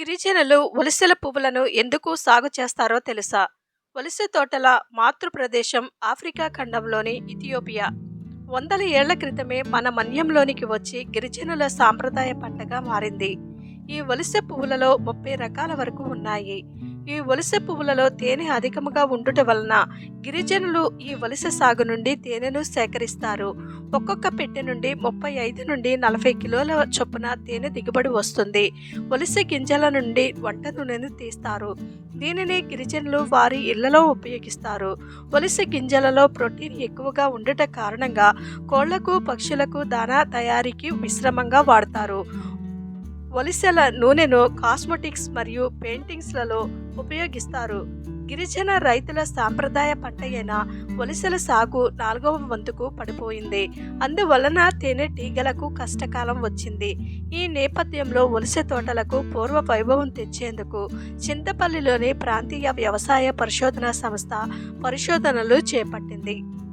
గిరిజనులు వలసల పువ్వులను ఎందుకు సాగు చేస్తారో తెలుసా? వలస తోటల మాతృప్రదేశం ఆఫ్రికా ఖండంలోని ఇథియోపియా. వందల ఏళ్ళ క్రితమే మన మన్యంలోనికి వచ్చి గిరిజనుల సాంప్రదాయ పంటగా మారింది. ఈ వలస పువ్వులలో ముప్పై రకాల వరకు ఉన్నాయి. ఈ వలస పువ్వులలో తేనె అధికముగా ఉండుట వలన గిరిజనులు ఈ వలస సాగు నుండి తేనెను సేకరిస్తారు. ఒక్కొక్క పెట్టె నుండి ముప్పై ఐదు నుండి నలభై కిలోల చొప్పున తేనె దిగుబడి వస్తుంది. వలస గింజల నుండి వంట నూనెను తీస్తారు. దీనిని గిరిజనులు వారి ఇళ్ళలో ఉపయోగిస్తారు. వలస గింజలలో ప్రోటీన్ ఎక్కువగా ఉండట కారణంగా కోళ్ళకు పక్షులకు దానా తయారీకి మిశ్రమంగా వాడతారు. ఒలిసెల నూనెను కాస్మెటిక్స్ మరియు పెయింటింగ్స్లలో ఉపయోగిస్తారు. గిరిజన రైతుల సాంప్రదాయ పంట అయిన వలసల సాగు నాలుగవ వంతుకు పడిపోయింది. అందువలన తేనెటీగలకు కష్టకాలం వచ్చింది. ఈ నేపథ్యంలో వలస తోటలకు పూర్వ వైభవం తెచ్చేందుకు చింతపల్లిలోని ప్రాంతీయ వ్యవసాయ పరిశోధన సంస్థ పరిశోధనలు చేపట్టింది.